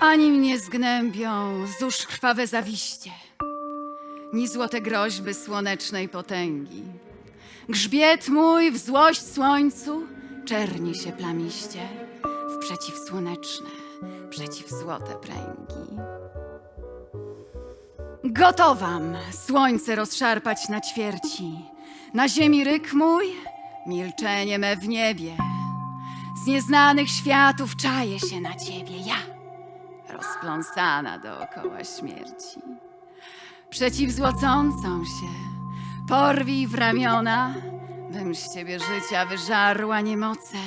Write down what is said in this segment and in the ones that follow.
Ani mnie zgnębią zusz krwawe zawiście, ni złote groźby słonecznej potęgi. Grzbiet mój w złość słońcu czerni się plamiście w przeciwsłoneczne, przeciwzłote pręgi. Gotowam słońce rozszarpać na ćwierci, na ziemi ryk mój, milczenie me w niebie. Z nieznanych światów czaję się na ciebie, ja rozpląsana dookoła śmierci. Przeciwzłocącą się, porwij w ramiona, bym z ciebie życia wyżarła niemoce,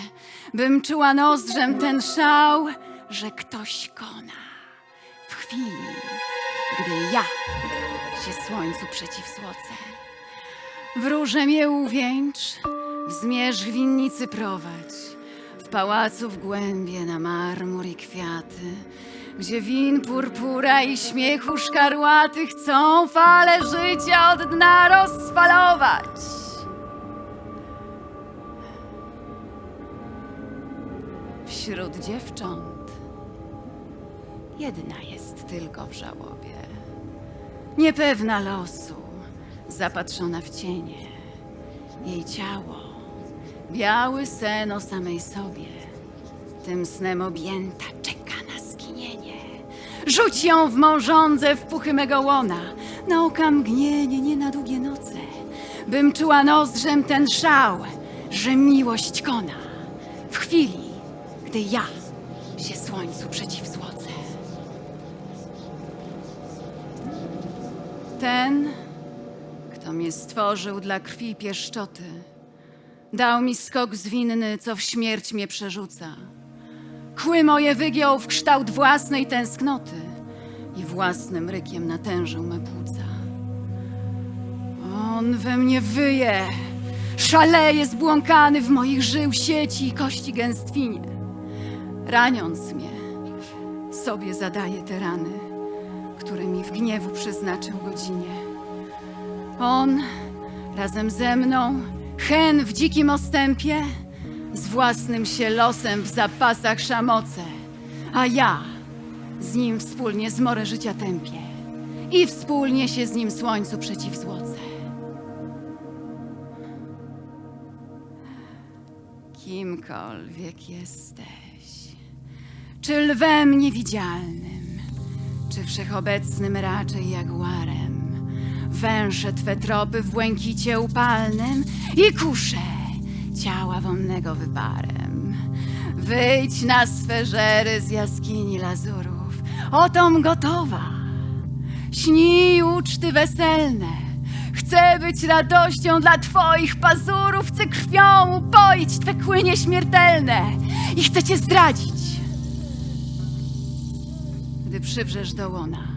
bym czuła nozdrzem ten szał, że ktoś kona. W chwili, gdy ja się słońcu przeciwzłocę. Wróże mnie uwieńcz, w zmierzch winnicy prowadź, w pałacu w głębie na marmur i kwiaty, gdzie win purpura i śmiechu szkarłaty chcą fale życia od dna rozfalować. Wśród dziewcząt jedna jest tylko w żałobie, niepewna losu, zapatrzona w cienie. Jej ciało, biały sen o samej sobie, tym snem objęta czeka. Rzuć ją w mążądze w puchy mego łona, na oka mgnienie, nie na długie noce, bym czuła nozdrzem ten szał, że miłość kona w chwili, gdy ja się słońcu przeciwzłocę. Ten, kto mnie stworzył dla krwi pieszczoty, dał mi skok zwinny, co w śmierć mnie przerzuca. Kły moje wygiął w kształt własnej tęsknoty i własnym rykiem natężył me płuca. On we mnie wyje, szaleje zbłąkany w moich żył sieci i kości gęstwinie. Raniąc mnie, sobie zadaje te rany, które mi w gniewu przyznaczył godzinie. On razem ze mną, hen w dzikim ostępie, z własnym się losem w zapasach szamoce, a ja z nim wspólnie zmorę życia tępię i wspólnie się z nim słońcu przeciwzłocę. Kimkolwiek jesteś, czy lwem niewidzialnym, czy wszechobecnym raczej jaguarem, węże twe tropy w błękicie upalnym i kusze ciała wonnego wyparem. Wyjdź na swe żery z jaskini lazurów, otom gotowa. Śnij uczty weselne, chcę być radością dla twoich pazurów, chcę krwią upoić twe kły nieśmiertelne i chcę cię zdradzić, gdy przywrzesz do łona.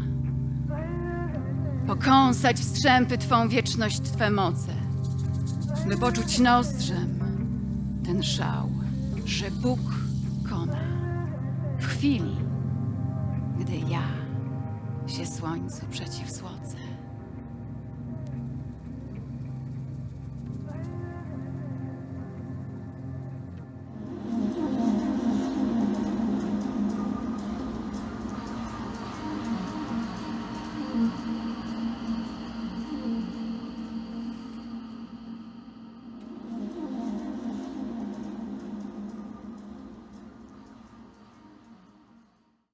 Pokąsać w strzępy Twą wieczność Twe moce, by poczuć nozdrzem ten szał, że Bóg kona. W chwili, gdy ja się słońcu przeciwzłocę.